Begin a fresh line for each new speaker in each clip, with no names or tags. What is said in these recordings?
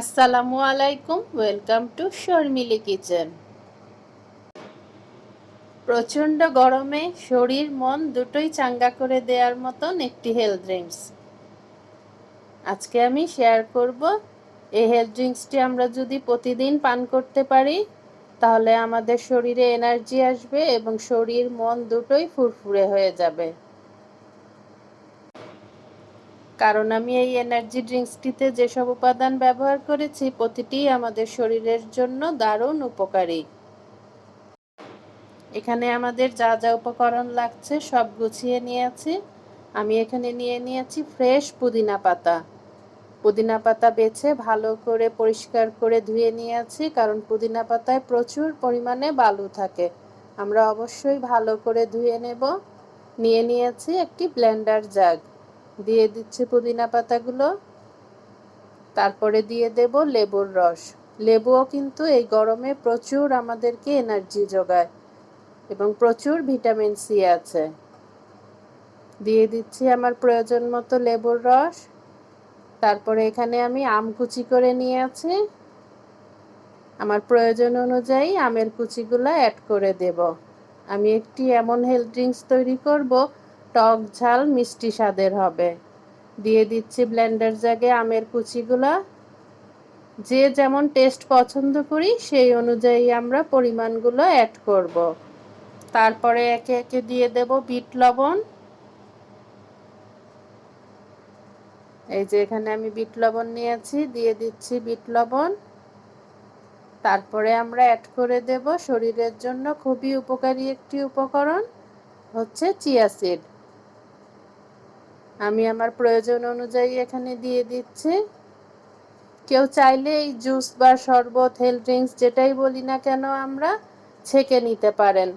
আসসালামু আলাইকুম, welcome to Sharmili kitchen. প্রচণ্ড গরমে শরীর, মন দুটোই চাঙ্গা করে দেওয়ার মতন একটি হেলথ ড্রিঙ্কস আজকে আমি শেয়ার করব, এই হেলথ ড্রিঙ্কসটি আমরা যদি প্রতিদিন পান করতে পারি, তাহলে আমাদের শরীরে এনার্জি আসবে এবং শরীর, মন দুটোই ফুরফুরে হয়ে যাবে। কারণ আমি এই এনার্জি ড্রিঙ্কসটিতে যেসব উপাদান ব্যবহার করেছি, প্রতিটি আমাদের শরীরের জন্য দারুণ উপকারী। এখানে আমাদের যা যা উপকরণ লাগছে সব গুছিয়ে নিয়েছি। আমি এখানে নিয়ে নিয়েছি ফ্রেশ পুদিনা পাতা। পুদিনা পাতা বেছে ভালো করে পরিষ্কার করে ধুয়ে নিয়েছি কারণ পুদিনা পাতায় প্রচুর পরিমাণে বালু থাকে। আমরা অবশ্যই ভালো করে ধুয়ে নেব। নিয়ে নিয়েছি একটি ব্লেন্ডার জাগ দিয়ে দিচ্ছি পুদিনা পাতাগুলো। তারপরে দিয়ে দেব লেবুর রস। লেবুও কিন্তু এই গরমে প্রচুর আমাদেরকে এনার্জি যোগায় এবং প্রচুর ভিটামিন সি আছে। দিয়ে দিচ্ছি আমার প্রয়োজন মতো লেবুর রস। তারপরে এখানে আমি আম কুচি করে নিয়ে আছি। আমার প্রয়োজন অনুযায়ী আমের কুচিগুলো অ্যাড করে দেব। আমি একটি এমন হেলথ ড্রিঙ্কস তৈরি করব টক ঝাল মিষ্টি স্বাদের হবে। দিয়ে দিচ্ছি ব্লেন্ডার জাগে আমের কুচিগুলা। যে যেমন টেস্ট পছন্দ করি, সেই অনুযায়ী আমরা পরিমাণগুলো অ্যাড করব। তারপরে একে একে দিয়ে দেব বিট লবণ। এই যে এখানে আমি বিট লবণ নিয়েছি, দিয়ে দিচ্ছি বিট লবণ। তারপরে আমরা অ্যাড করে দেব শরীরের জন্য খুবই উপকারী একটি উপকরণ, হচ্ছে চিয়া সিড। আমি আমার প্রয়োজন অনুযায়ী এখানে দিয়ে দিচ্ছি। কেউ চাইলে এই জুস বা শরবত হেলথ ড্রিঙ্কস যেটাই বলি না কেন আমরা ছেঁকে নিতে পারেন।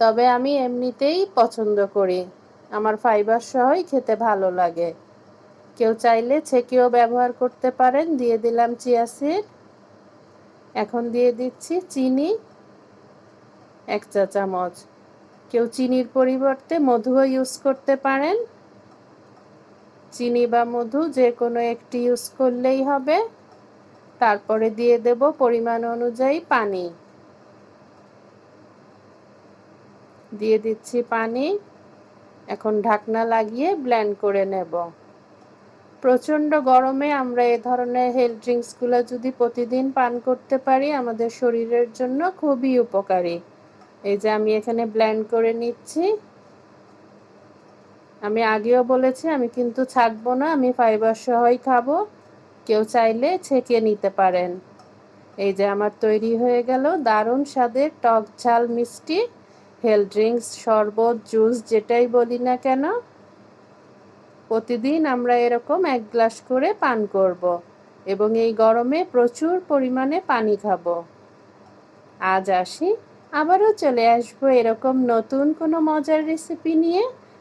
তবে আমি এমনিতেই পছন্দ করি। আমার ফাইবার সহই খেতে ভালো লাগে। কেউ চাইলে ছেঁকেও ব্যবহার করতে পারেন। দিয়ে দিলাম চিয়া সিড এখন দিয়ে দিচ্ছি চিনি, এক চা চামচ। কেউ চিনির পরিবর্তে মধুও ইউজ করতে পারেন। চিনি বা মধু যে কোনো একটি ইউজ করলেই হবে। তারপরে দিয়ে দেব পরিমাণ অনুযায়ী পানি। দিয়ে দিচ্ছি পানি। এখন ঢাকনা লাগিয়ে ব্ল্যান্ড করে নেব। প্রচণ্ড গরমে আমরা এ ধরনের হেলথ ড্রিঙ্কসগুলো যদি প্রতিদিন পান করতে পারি, আমাদের শরীরের জন্য খুবই উপকারী। এই যে আমি এখানে ব্ল্যান্ড করে নিচ্ছি। আমি আগেও বলেছি, আমি কিন্তু ছাকবো না, আমি ফাইবার সহই খাব। কেউ চাইলে ছেঁকে নিতে পারেন। এই যে আমার তৈরি হয়ে গেল দারুণ স্বাদের টক ঝাল মিষ্টি হেলথ ড্রিঙ্কস শরবত জুস যেটাই বলি না কেন। প্রতিদিন আমরা এরকম এক গ্লাস করে পান করব এবং এই গরমে প্রচুর পরিমাণে পানি খাব। আজ আসি, আবারও চলে আসব এরকম নতুন কোনো মজার রেসিপি নিয়ে।